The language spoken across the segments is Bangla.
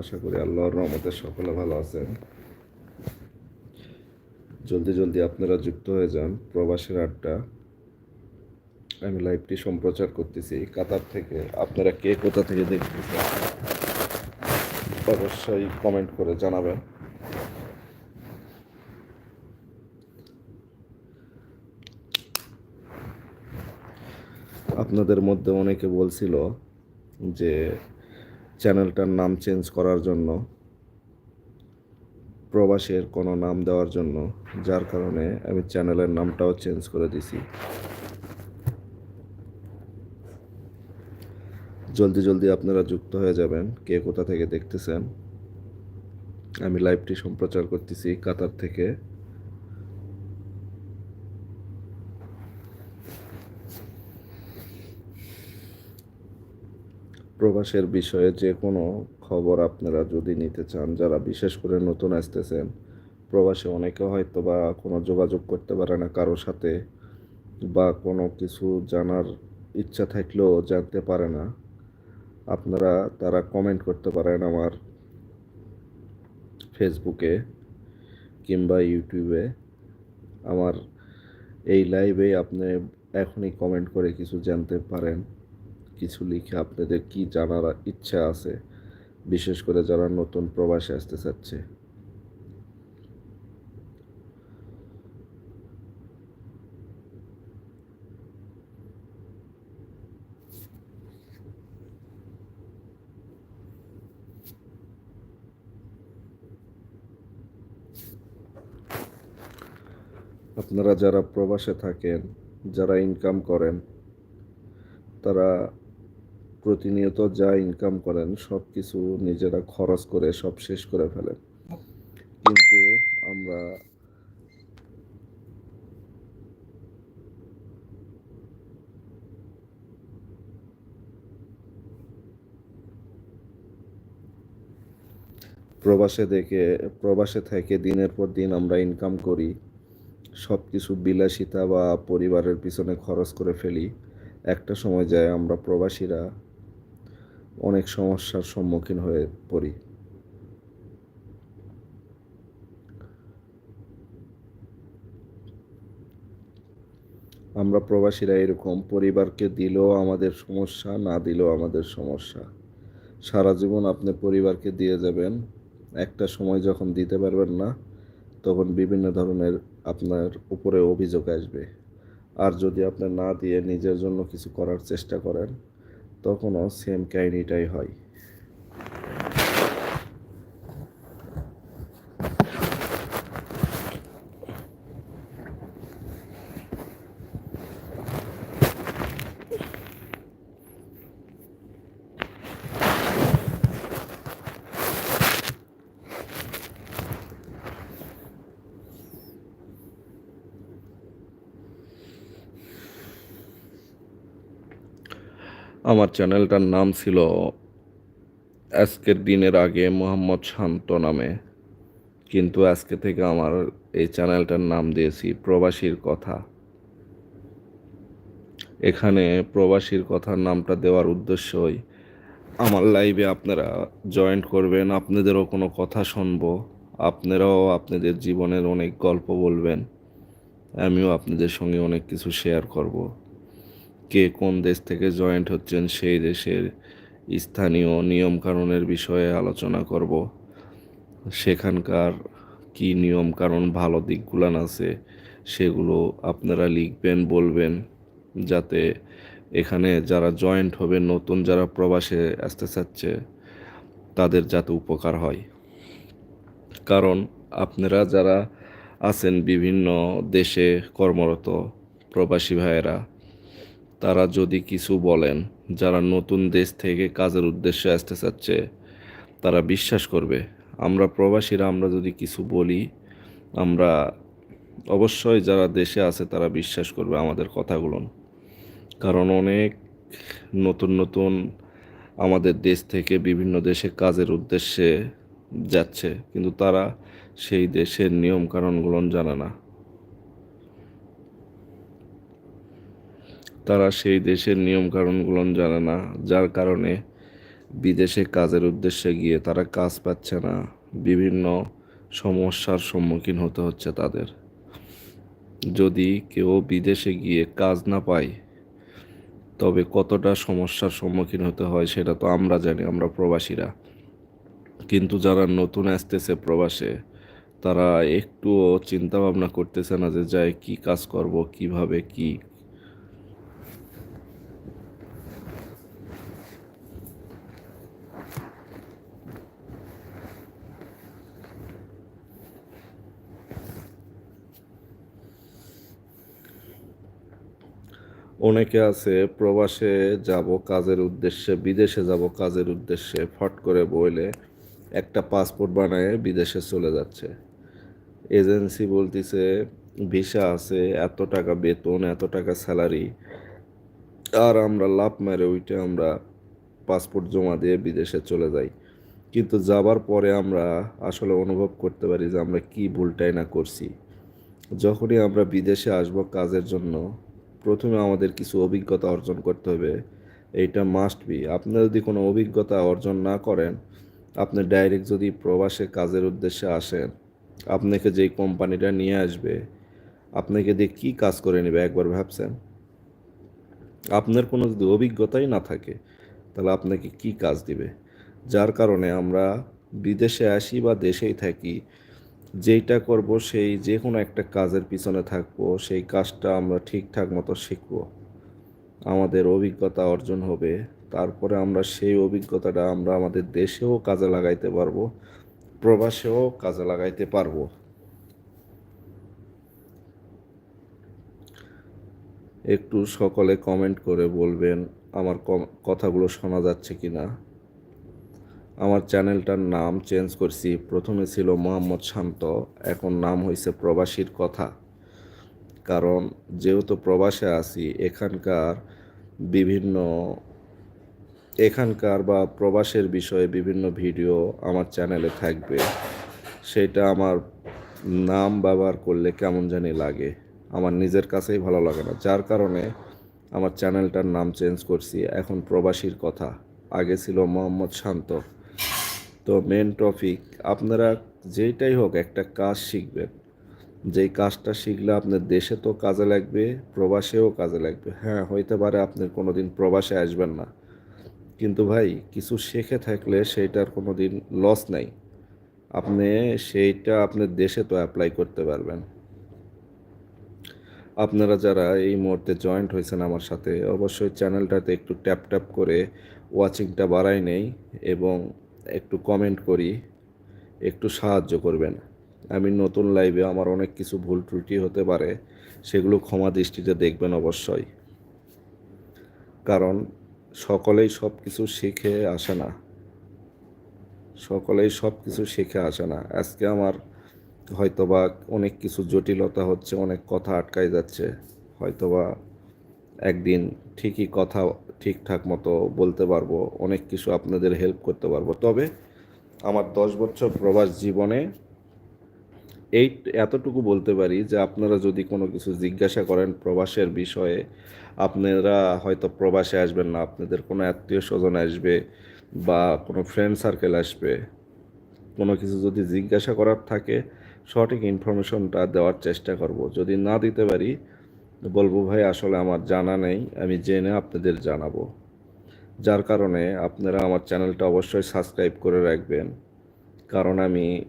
আশা করি আল্লাহর রহমতে সকলে ভালো আছেন। জলদি জলদি আপনারা যুক্ত হয়ে যান প্রবাসের আড্ডা। আমি লাইভটি সম্প্রচার করতেছি কাতার থেকে। আপনারা কে কোথা থেকে দেখতেছেন? অবশ্যই কমেন্ট করে জানাবেন। আপনাদের মধ্যে অনেকে বলছিল যে চ্যানেলটার নাম চেঞ্জ করার জন্য, প্রবাসের কোনো নাম দেওয়ার জন্য, যার কারণে আমি চ্যানেলের নামটাও চেঞ্জ করে দিছি। জলদি জলদি আপনারা যুক্ত হয়ে যাবেন, কে কোথা থেকে দেখতেছেন। আমি লাইভটি সম্প্রচার করতেছি কাতার থেকে। প্রবাসের বিষয়ে যে কোনো খবর আপনারা যদি নিতে চান, যারা বিশেষ করে নতুন আসতেছেন, প্রবাসে অনেকে হয়তো বা কোনো যোগাযোগ করতে পারে না কারোর সাথে বা কোনো কিছু জানার ইচ্ছা থাকলেও জানতে পারে না, আপনারা তারা কমেন্ট করতে পারেন আমার ফেসবুকে কিংবা ইউটিউবে আমার এই লাইভে আপনি এখনই কমেন্ট করে কিছু জানতে পারেন। কিছু লিখে আপনাদের কি জানার ইচ্ছা আছে? বিশেষ করে যারা নতুন প্রবাসে আসতে চাচ্ছে। আপনারা যারা প্রবাসে থাকেন, যারা ইনকাম করেন, তারা প্রতিনিয়ত যা ইনকাম করেন সব কিছু নিজেরা খরচ করে সব শেষ করে ফেলেন। কিন্তু আমরা প্রবাসে দেখে, প্রবাসে থেকে দিনের পর দিন আমরা ইনকাম করি সব কিছু বিলাসিতা বা পরিবারের পিছনে খরচ করে ফেলি। একটা সময় যায় আমরা প্রবাসীরা অনেক সমস্যার সম্মুখীন হয়ে পড়ি। আমরা প্রবাসীরা এরকম, পরিবারকে দিলেও আমাদের সমস্যা, না দিলেও আমাদের সমস্যা। সারা জীবন আপনি পরিবারকে দিয়ে যাবেন, একটা সময় যখন দিতে পারবেন না, তখন বিভিন্ন ধরনের আপনার উপরে অভিযোগ আসবে। আর যদি আপনি না দিয়ে নিজের জন্য কিছু করার চেষ্টা করেন তখনও সেম কাহিনিটাই হয়। আমার চ্যানেলটার নাম ছিল আজকের দিনের আগে মোহাম্মদ শান্ত নামে। কিন্তু আজকে থেকে আমার এই চ্যানেলটার নাম দিয়েছি প্রবাসীর কথা। এখানে প্রবাসীর কথার নামটা দেওয়ার উদ্দেশ্যই আমার লাইভে আপনারা জয়েন্ট করবেন, আপনাদেরও কোনো কথা শুনব, আপনারাও আপনাদের জীবনের অনেক গল্প বলবেন, আমিও আপনাদের সঙ্গে অনেক কিছু শেয়ার করব। কে কোন দেশ থেকে জয়েন্ট হচ্ছেন সেই দেশের স্থানীয় নিয়মকানুনের বিষয়ে আলোচনা করব। সেখানকার কি নিয়ম কানুন ভালো দিকগুলান আছে সেগুলো আপনারা লিখবেন, বলবেন যাতে এখানে যারা জয়েন্ট হবে, নতুন যারা প্রবাসে আসতে চাচ্ছে, তাদের যাতে উপকার হয়। কারণ আপনারা যারা আছেন বিভিন্ন দেশে কর্মরত প্রবাসী ভাইয়েরা তারা যদি কিছু বলেন, যারা নতুন দেশ থেকে কাজের উদ্দেশ্যে আসতে চাচ্ছে, তারা বিশ্বাস করবে। আমরা প্রবাসীরা, আমরা যদি কিছু বলি, আমরা অবশ্যই যারা দেশে আছে, তারা বিশ্বাস করবে আমাদের কথাগুলো। কারণ অনেক নতুন নতুন আমাদের দেশ থেকে বিভিন্ন দেশে কাজের উদ্দেশ্যে যাচ্ছে, কিন্তু তারা সেই দেশের নিয়ম কানুনগুলো জানে না। তারা সেই দেশের নিয়ম কানুনগুলো জানে না, যার কারণে বিদেশে কাজের উদ্দেশ্যে গিয়ে তারা কাজ পাচ্ছে না। বিভিন্ন সমস্যার সম্মুখীন হতে হচ্ছে তাদের। যদি কেউ বিদেশে গিয়ে কাজ না পায়, তবে কতটা সমস্যার সম্মুখীন হতে হয় সেটা তো আমরা জানি, আমরা প্রবাসীরা। কিন্তু যারা নতুন আসতেছে প্রবাসে, তারা একটুও চিন্তা ভাবনা করতেছে না যে যায় কি কাজ করব, কীভাবে কি অনেকে আছে, প্রবাসে যাব কাজের উদ্দেশ্যে, বিদেশে যাব কাজের উদ্দেশ্যে, ফট করে বইলে একটা পাসপোর্ট বানায় বিদেশে চলে যাচ্ছে। এজেন্সি বলতিছে, ভিসা আছে, এত টাকা বেতন, এত টাকা স্যালারি, আর আমরা লাভ মেরে ওইটা আমরা পাসপোর্ট জমা দিয়ে বিদেশে চলে যাই। কিন্তু যাবার পরে আমরা আসলে অনুভব করতে পারি যে আমরা কি ভুলটাই না করছি। যখনই আমরা বিদেশে আসব কাজের জন্য প্রথমে আমাদের কিছু অভিজ্ঞতা অর্জন করতে হবে। এইটা মাস্ট বি আপনি যদি কোনো অভিজ্ঞতা অর্জন না করেন, আপনি ডাইরেক্ট যদি প্রবাসে কাজের উদ্দেশ্যে আসেন, আপনাকে যেই কোম্পানিটা নিয়ে আসবে, আপনাকে দিয়ে কী কাজ করে নেবে একবার ভাবছেন? আপনার কোনো যদি অভিজ্ঞতাই না থাকে, তাহলে আপনাকে কি কাজ দিবে? যার কারণে আমরা বিদেশে আসি বা দেশেই থাকি যেইটা করব, সেই যে কোনো একটা কাজের পিছনে থাকব, সেই কাজটা আমরা ঠিকঠাক মতো শিখব। আমাদের অভিজ্ঞতা অর্জন হবে। তারপরে আমরা সেই অভিজ্ঞতাটা আমরা আমাদের দেশেও কাজে লাগাইতে পারব, প্রবাসেও কাজে লাগাইতে পারব। একটু সকলে কমেন্ট করে বলবেন, আমার কথাগুলো শোনা যাচ্ছে কি না আমার চ্যানেলটার নাম চেঞ্জ করছি। প্রথমে ছিল মোহাম্মদ শান্ত, এখন নাম হয়েছে প্রবাসীর কথা। কারণ যেহেতু প্রবাসে আছি, এখানকার বিভিন্ন, এখানকার বা প্রবাসের বিষয়ে বিভিন্ন ভিডিও আমার চ্যানেলে থাকবে। সেটা আমার নাম ব্যবহার করলে কেমন জানি লাগে। আমার নিজের কাছেই ভালো লাগে না। যার কারণে আমার চ্যানেলটার নাম চেঞ্জ করছি, এখন প্রবাসীর কথা। আগে ছিল মোহাম্মদ শান্ত। তো মেন টপিক আপনারা যেইটাই হোক একটা কাজ শিখবেন। যেই কাজটা শিখলে আপনার দেশে তো কাজে লাগবে, প্রবাসেও কাজে লাগবে। হ্যাঁ হইতে পারে আপনি কোনো দিন প্রবাসে আসবেন না। কিন্তু ভাই, কিছু শেখে থাকলে সেইটার কোনো দিন লস নাই। আপনি সেইটা আপনার দেশে তো অ্যাপ্লাই করতে পারবেন। আপনারা যারা এই মুহূর্তে জয়েন্ট হয়েছেন আমার সাথে, অবশ্যই চ্যানেলটাতে একটু ট্যাপ ট্যাপ করে ওয়াচিংটা বাড়াই নেই এবং একটু কমেন্ট করি, একটু সাহায্য করবেন। আমি নতুন লাইভে আমার অনেক কিছু ভুল ত্রুটি হতে পারে, সেগুলো ক্ষমা দৃষ্টিতে দেখবেন অবশ্যই। কারণ সকলেই সব কিছু শিখে আসে না। সকলেই সব কিছু শিখে আসে না। আজকে আমার হয়তোবা অনেক কিছু জটিলতা হচ্ছে, অনেক কথা আটকাই যাচ্ছে। হয়তোবা একদিন ঠিকই কথা ঠিকঠাক মতো বলতে পারব, অনেক কিছু আপনাদের হেল্প করতে পারব। তবে আমার দশ বছর প্রবাস জীবনে এই এতটুকু বলতে পারি যে, আপনারা যদি কোনো কিছু জিজ্ঞাসা করেন প্রবাসের বিষয়ে, আপনারা হয়তো প্রবাসে আসবেন না, আপনাদের কোনো আত্মীয় স্বজন আসবে বা কোনো ফ্রেন্ড সার্কেল আসবে। কোনো কিছু যদি জিজ্ঞাসা করার থাকে, সঠিক ইনফরমেশনটা দেওয়ার চেষ্টা করব। যদি না দিতে পারি বলব ভাই, আসলে আমার জানা নেই, আমি জেনে আপনাদের জানাব। যার কারণে আপনারা আমার চ্যানেলটা অবশ্যই সাবস্ক্রাইব করে রাখবেন। কারণ আমি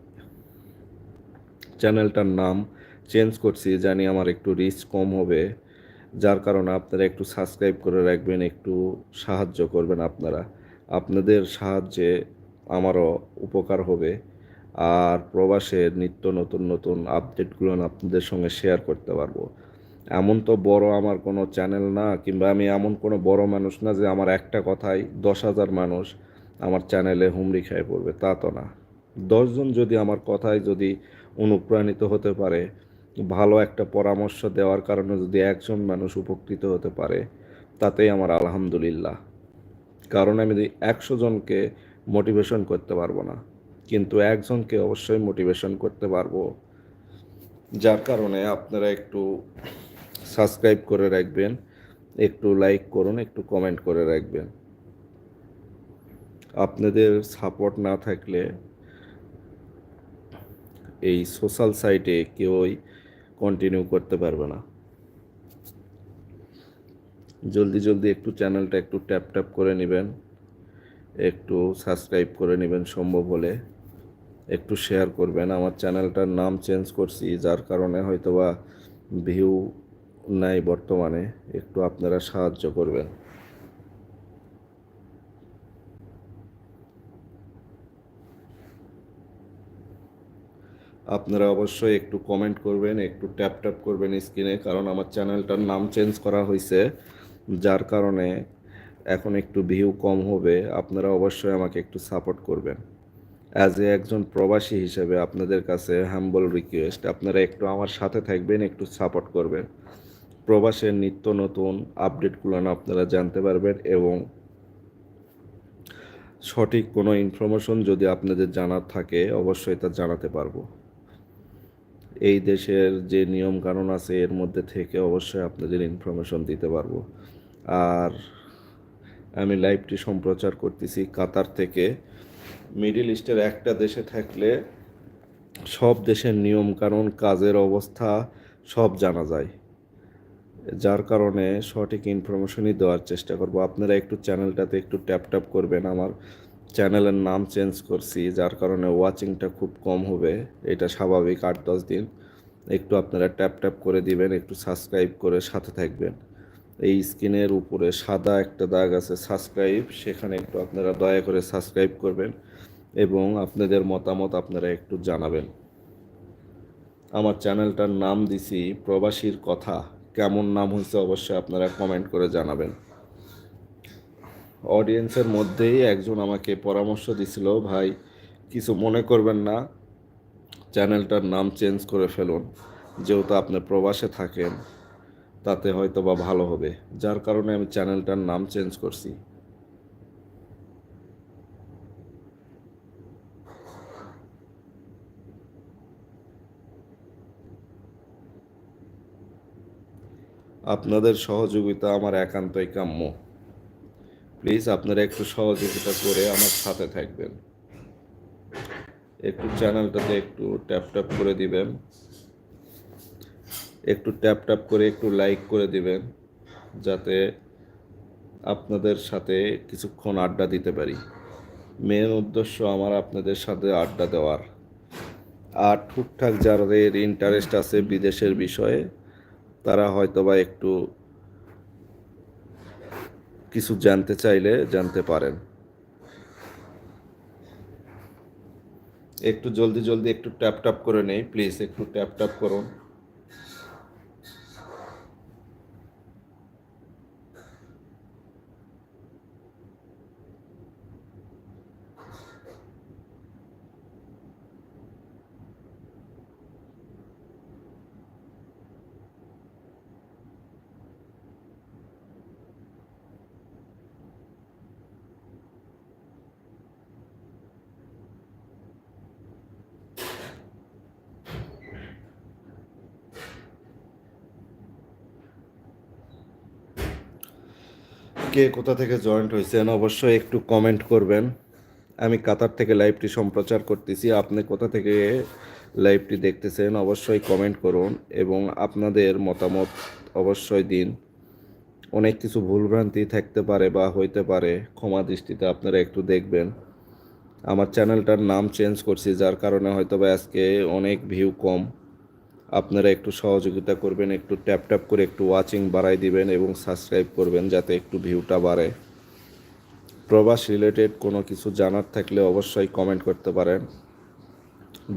চ্যানেলটার নাম চেঞ্জ করছি, জানি আমার একটু রিচ কম হবে। যার কারণে আপনারা একটু সাবস্ক্রাইব করে রাখবেন, একটু সাহায্য করবেন আপনারা। আপনাদের সাহায্যে আমারও উপকার হবে। আর প্রবাসের নিত্য নতুন নতুন আপডেটগুলো আপনাদের সঙ্গে শেয়ার করতে পারব। এমন তো বড় আমার কোনো চ্যানেল না, কিংবা আমি এমন কোনো বড় মানুষ না যে আমার একটা কথাই দশ হাজার মানুষ আমার চ্যানেলে হুমড়ি খেয়ে পড়বে, তা তো না। দশজন যদি আমার কথায় যদি অনুপ্রাণিত হতে পারে, ভালো একটা পরামর্শ দেওয়ার কারণে যদি একজন মানুষ উপকৃত হতে পারে, তাতেই আমার আলহামদুলিল্লাহ। কারণ আমি যদি একশো জনকে মোটিভেশন করতে পারব না, কিন্তু একজনকে অবশ্যই মোটিভেশন করতে পারব, যার কারণে আপনারা একটু সাবস্ক্রাইব করে রাখবেন, একটু লাইক করুন, একটু কমেন্ট করে রাখবেন। আপনাদের সাপোর্ট না থাকলে এই সোশ্যাল সাইটে কেউই কন্টিনিউ করতে পারবে না। জলদি জলদি একটু চ্যানেলটা একটু ট্যাপ ট্যাপ করে নেবেন, একটু সাবস্ক্রাইব করে নেবেন সম্ভব হলে। একটু শেয়ার করবেন। আমার চ্যানেলটার নাম চেঞ্জ করছি, যার কারণে হয়তোবা ভিউ নাই বর্তমানে, একটু আপনারা সাহায্য করবেন। আপনারা অবশ্যই একটু কমেন্ট করবেন, একটু ট্যাপ ট্যাপ করবেন স্ক্রিনে কারণ আমার চ্যানেলটার নাম চেঞ্জ করা হয়েছে যার কারণে এখন একটু ভিউ কম হবে। আপনারা অবশ্যই আমাকে একটু সাপোর্ট করবেন। অ্যাজ এ একজন প্রবাসী হিসেবে আপনাদের কাছে হ্যাম্বল রিকোয়েস্ট আপনারা একটু আমার সাথে থাকবেন, একটু সাপোর্ট করবেন। প্রবাসের নিত্য নতুন আপডেটগুলো আপনারা জানতে পারবেন এবং সঠিক কোনো ইনফরমেশন যদি আপনাদের জানার থাকে, অবশ্যই তা জানাতে পারব। এই দেশের যে নিয়ম কানুন আছে, এর মধ্যে থেকে অবশ্যই আপনাদের ইনফরমেশন দিতে পারব। আর আমি লাইভটি সম্প্রচার করতেছি কাতার থেকে। মিডিল ইস্টের একটা দেশে থাকলে সব দেশের নিয়ম কানুন কাজের অবস্থা সব জানা যায়। যার কারণে সঠিক ইনফরমেশনই দেওয়ার চেষ্টা করব। আপনারা একটু চ্যানেলটাতে একটু ট্যাপ ট্যাপ করবেন। আমার চ্যানেলের নাম চেঞ্জ করছি, যার কারণে ওয়াচিংটা খুব কম হবে। এটা স্বাভাবিক আট দশ দিন। একটু আপনারা ট্যাপ ট্যাপ করে দিবেন, একটু সাবস্ক্রাইব করে সাথে থাকবেন। এই স্ক্রিনের উপরে সাদা একটা দাগ আছে সাবস্ক্রাইব সেখানে একটু আপনারা দয়া করে সাবস্ক্রাইব করবেন এবং আপনাদের মতামত আপনারা একটু জানাবেন। আমার চ্যানেলটার নাম দিছি প্রবাসীর কথা। কেমন নাম হয়েছে অবশ্যই আপনারা কমেন্ট করে জানাবেন। অডিয়েন্সের মধ্যেই একজন আমাকে পরামর্শ দিছিল, ভাই, কিছু মনে করবেন না চ্যানেলটার নাম চেঞ্জ করে ফেলুন। যেহেতু আপনি প্রবাসে থাকেন, তাতে হয়তো বা ভালো হবে। যার কারণে আমি চ্যানেলটার নাম চেঞ্জ করছি। আপনাদের সহযোগিতা আমার একান্তই কাম্য। প্লিজ আপনারা একটু সহযোগিতা করে আমার সাথে থাকবেন। একটু চ্যানেলটাতে একটু ট্যাপ ট্যাপ করে দিবেন। একটু ট্যাপ ট্যাপ করে একটু লাইক করে দিবেন, যাতে আপনাদের সাথে কিছুক্ষণ আড্ডা দিতে পারি। মেন উদ্দেশ্য আমার আপনাদের সাথে আড্ডা দেওয়ার। আর ঠিকঠাক যাদের ইন্টারেস্ট আছে বিদেশের বিষয়ে তারা হয়তো বা একটু কিছু জানতে চাইলে জানতে পারেন। একটু জলদি জলদি একটু ট্যাপ ট্যাপ করে নেই প্লিজ একটু ট্যাপ ট্যাপ করুন। কে কোথা থেকে জয়েন্ট হয়েছেন অবশ্যই একটু কমেন্ট করবেন। আমি কাতার থেকে লাইভটি সম্প্রচার করতেছি, আপনি কোথা থেকে লাইভটি দেখতেছেন অবশ্যই কমেন্ট করুন এবং আপনাদের মতামত অবশ্যই দিন। অনেক কিছু ভুলভ্রান্তি থাকতে পারে বা হইতে পারে, ক্ষমা দৃষ্টিতে আপনারা একটু দেখবেন। আমার চ্যানেলটার নাম চেঞ্জ করছি, যার কারণে হয়তো বা আজকে অনেক ভিউ কম। আপনারা একটু সহযোগিতা করবেন, একটু ট্যাপ ট্যাপ করে একটু ওয়াচিং বাড়াই দিবেন এবং সাবস্ক্রাইব করবেন যাতে একটু ভিউটা বাড়ে। প্রবাস রিলেটেড কোনো কিছু জানার থাকলে অবশ্যই কমেন্ট করতে পারেন।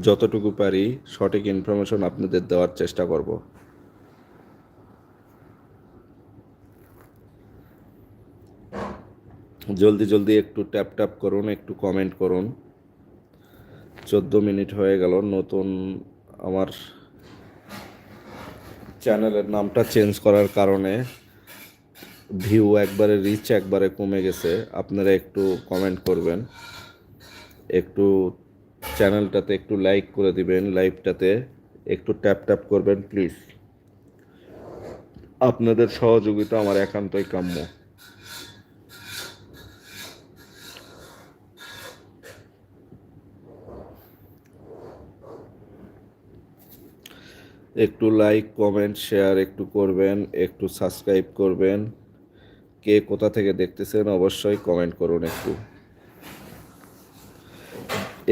যতটুকু পারি সঠিক ইনফরমেশন আপনাদের দেওয়ার চেষ্টা করব। জলদি জলদি একটু ট্যাপ ট্যাপ করুন, একটু কমেন্ট করুন। চোদ্দ মিনিট হয়ে গেল, নতুন আমার চ্যানেলের নামটা চেঞ্জ করার কারণে ভিউ একবারে রিচ একবারে কমে গেছে। আপনারা একটু কমেন্ট করবেন। একটু চ্যানেলটাতে একটু লাইক করে দিবেন লাইভটাতে একটু ট্যাপ ট্যাপ করবেন প্লিজ আপনাদের সহযোগিতা আমার একান্তই কাম্য। একটু লাইক কমেন্ট শেয়ার একটু করবেন, একটু সাবস্ক্রাইব করবেন। কে কোথা থেকে দেখতেছেন অবশ্যই কমেন্ট করুন একটু।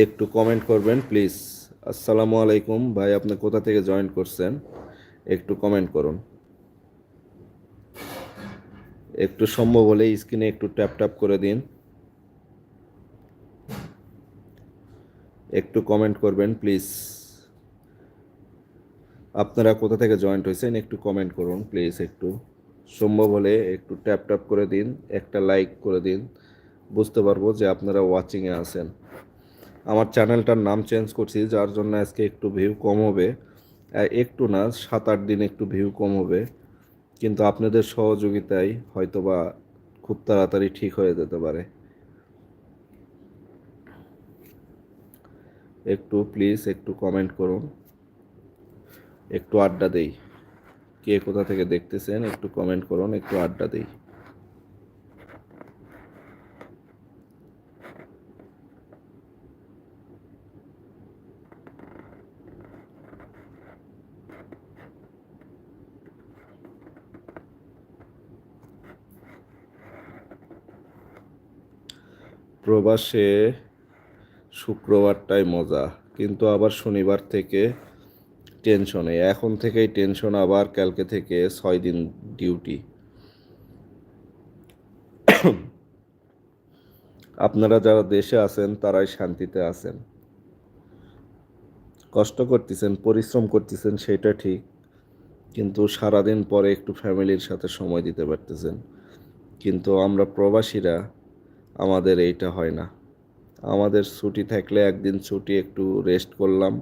একটু কমেন্ট করবেন প্লিজ আসসালামু আলাইকুম, ভাই, আপনি কোথা থেকে জয়েন করছেন? একটু কমেন্ট করুন। একটু সম্ভব হলে স্ক্রিনে একটু ট্যাপ ট্যাপ করে দিন। একটু কমেন্ট করবেন প্লিজ আপনারা কোথা থেকে জয়েন্ট হয়েছেন একটু কমেন্ট করুন প্লিজ একটু। সম্ভব হলে একটু ট্যাপ ট্যাপ করে দিন, একটা লাইক করে দিন। বুঝতে পারব যে আপনারা ওয়াচিংয়ে আছেন। আমার চ্যানেলটার নাম চেঞ্জ করছি, যার জন্য আজকে একটু ভিউ কম হবে। একটু না সাত আট দিন একটু ভিউ কম হবে। কিন্তু আপনাদের সহযোগিতায় হয়তোবা খুব তাড়াতাড়ি ঠিক হয়ে যেতে পারে। একটু প্লিজ একটু কমেন্ট করুন। একটু আড্ডা দেই। কে কোথা থেকে দেখতেছেন একটু কমেন্ট করুন, একটু আড্ডা দেই। প্রবাসে শুক্রবারটাই মজা, কিন্তু আবার শনিবার থেকে টেনশনে। এখন থেকেই টেনশন আবার কালকে থেকে ছয় দিন ডিউটি। আপনারা যারা দেশে আছেন, তারাই শান্তিতে আছেন। কষ্ট করতেছেন, পরিশ্রম করতেছেন, সেটা ঠিক। কিন্তু সারাদিন পরে একটু ফ্যামিলির সাথে সময় দিতে পারতেছেন। কিন্তু আমরা প্রবাসীরা, আমাদের এইটা হয় না। আমাদের ছুটি থাকলে একদিন ছুটি একটু রেস্ট করলাম।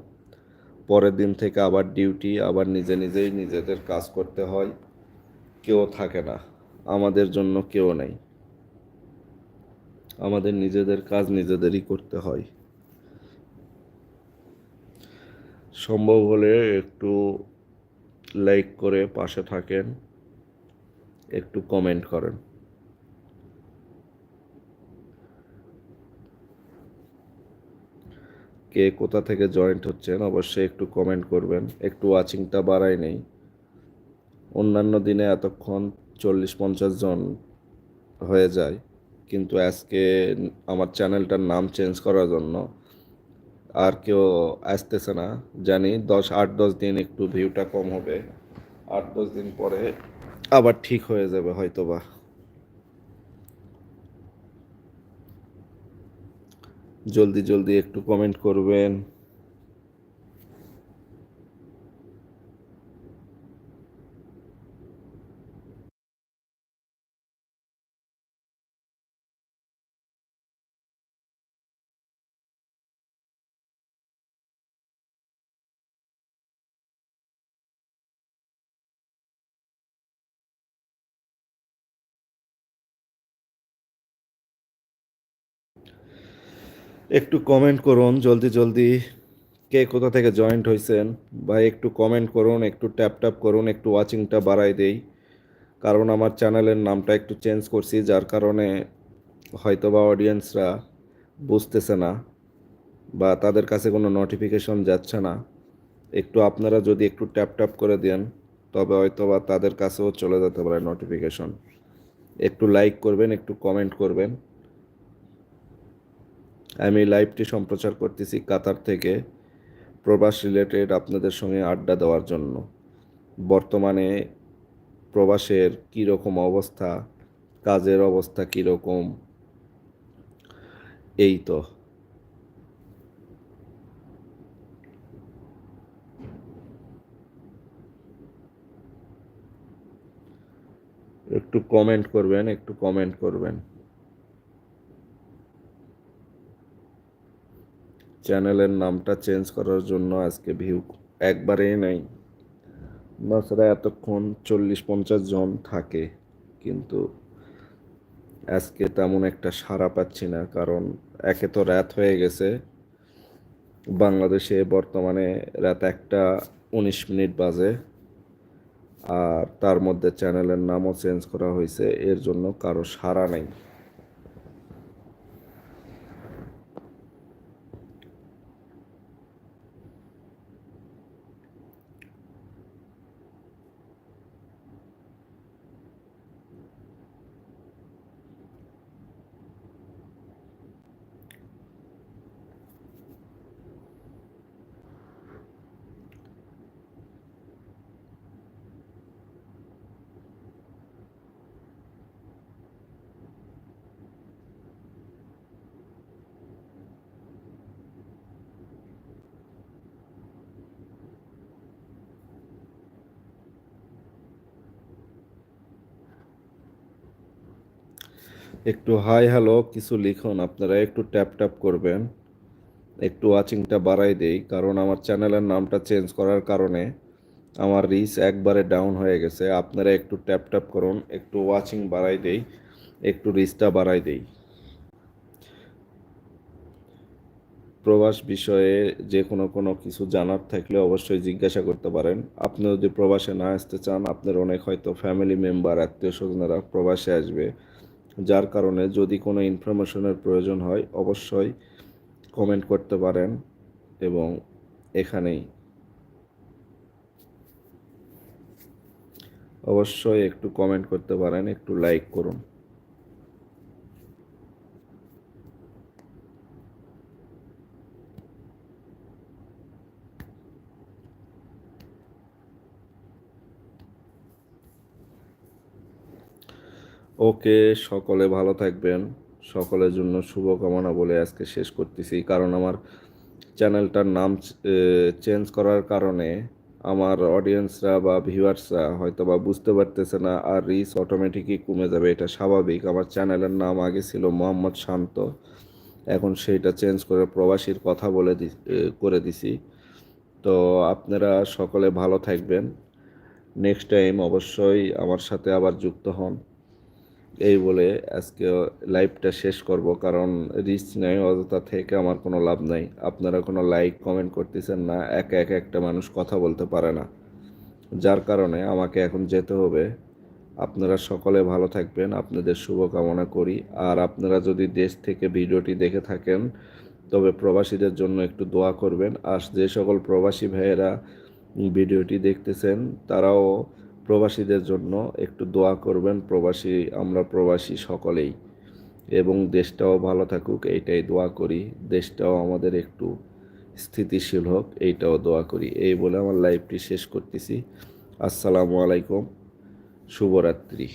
পরের দিন থেকে আবার ডিউটি আবার নিজে নিজেই নিজেদের কাজ করতে হয়। কেউ থাকে না। আমাদের জন্য কেউ নেই। আমাদের নিজেদের কাজ নিজেদেরই করতে হয়। সম্ভব হলে একটু লাইক করে পাশে থাকেন, একটু কমেন্ট করেন। কে কোথা থেকে জয়েন্ট হচ্ছেন, অবশ্যই একটু কমেন্ট করবেন। একটু ওয়াচিংটা বাড়াই নেই। অন্যান্য দিনে এতক্ষণ চল্লিশ পঞ্চাশ জন হয়ে যায়, কিন্তু আজকে আমার চ্যানেলটার নাম চেঞ্জ করার জন্য আর কেউ আসতেছে না। জানি দশ, আট, দশ দিন একটু ভিউটা কম হবে। আট, দশ দিন পরে আবার ঠিক হয়ে যাবে হয়তোবা। জলদি জলদি একটু কমেন্ট করবেন। একটু কমেন্ট করুন, জলদি জলদি কে কোথা থেকে জয়েন্ট হয়েছেন বা একটু কমেন্ট করুন, একটু ট্যাপ ট্যাপ করুন, একটু ওয়াচিংটা বাড়াই দেই। কারণ আমার চ্যানেলের নামটা একটু চেঞ্জ করছি, যার কারণে হয়তো বা অডিয়েন্সরা বুঝতেছে না, বা তাদের কাছে কোনো নোটিফিকেশন যাচ্ছে না। একটু আপনারা যদি একটু ট্যাপ ট্যাপ করে দেন, তবে হয়তো বা তাদের কাছেও চলে যেতে পারে নোটিফিকেশন একটু লাইক করবেন, একটু কমেন্ট করবেন। আমি লাইভটি সম্প্রচার করতেছি কাতার থেকে প্রবাস রিলেটেড আপনাদের সঙ্গে আড্ডা দেওয়ার জন্য। বর্তমানে প্রবাসের কী রকম অবস্থা, কাজের অবস্থা কী রকম এই তো। একটু কমেন্ট করবেন, একটু কমেন্ট করবেন। চ্যানেলের নামটা চেঞ্জ করার জন্য আজকে ভিউ একবারেই নাই। বাচ্চারা এতক্ষণ চল্লিশ পঞ্চাশ জন থাকে, কিন্তু আজকে তেমন একটা সাড়া পাচ্ছি না, কারণ একে তো রাত হয়ে গেছে। বাংলাদেশে বর্তমানে রাত একটা উনিশ মিনিট বাজে, আর তার মধ্যে চ্যানেলের নামও চেঞ্জ করা হয়েছে, এর জন্য কারও সাড়া নেই। একটু হাই হ্যালো, কিছু লিখুন, আপনারা একটু ট্যাপ ট্যাপ করবেন। একটু ওয়াচিংটা বাড়াই দেই, কারণ আমার চ্যানেলের নামটা চেঞ্জ করার কারণে আমার রিচ একবারে ডাউন হয়ে গেছে। আপনারা একটু ট্যাপ ট্যাপ করুন, একটু ওয়াচিং বাড়াই দেই, একটু রিচটা বাড়াই দেই। প্রবাস বিষয়ে যে কোনো কোনো কিছু জানার থাকলে অবশ্যই জিজ্ঞাসা করতে পারেন। আপনি যদি প্রবাসে না আসতে চান, আপনার অনেক হয়তো ফ্যামিলি মেম্বার আত্মীয় স্বজনেরা প্রবাসে আসবে। যার কারণে যদি কোনো ইনফরমেশনের প্রয়োজন হয়, অবশ্যই কমেন্ট করতে পারেন এবং এখানেই অবশ্যই একটু কমেন্ট করতে পারেন, একটু লাইক করুন। ওকে সকলে ভালো থাকবেন। সকলের জন্য শুভকামনা বলে আজকে শেষ করতেছি। কারণ আমার চ্যানেলটার নাম চেঞ্জ করার কারণে আমার অডিয়েন্সরা বা ভিউয়ার্সরা হয়তো বা বুঝতে পারতেছে না আর রিস অটোমেটিকই কমে যাবে। এটা স্বাভাবিক। আমার চ্যানেলের নাম আগে ছিল মোহাম্মদ শান্ত। এখন সেইটা চেঞ্জ করে প্রবাসীর কথা বলে দি করে দিছি। তো আপনারা সকলে ভালো থাকবেন। নেক্সট টাইম অবশ্যই আমার সাথে আবার যুক্ত হন। এই বলে আজকে লাইভটা শেষ করব, কারণ রিচ নেই, অযথা থেকে আমার কোনো লাভ নাই। আপনারা কোনো লাইক কমেন্ট করতেছেন না, একা একা একটা মানুষ কথা বলতে পারে না। যার কারণে আমাকে এখন যেতে হবে। আপনারা সকলে ভালো থাকবেন, আপনাদের শুভকামনা করি। আর আপনারা যদি দেশ থেকে ভিডিওটি দেখে থাকেন, তবে প্রবাসীদের জন্য একটু দোয়া করবেন। আর যে সকল প্রবাসী ভাইয়েরা ভিডিওটি দেখতেছেন, তারাও প্রবাসীদের জন্য একটু দোয়া করবেন, প্রবাসী, আমরা প্রবাসী সকলেই। এবং দেশটাও ভালো থাকুক, এইটাই দোয়া করি। দেশটাও আমাদের একটু স্থিতিশীল হোক, এইটাও দোয়া করি। এই বলে আমার লাইভটি শেষ করতেছি। আসসালামু আলাইকুম, শুভরাত্রি।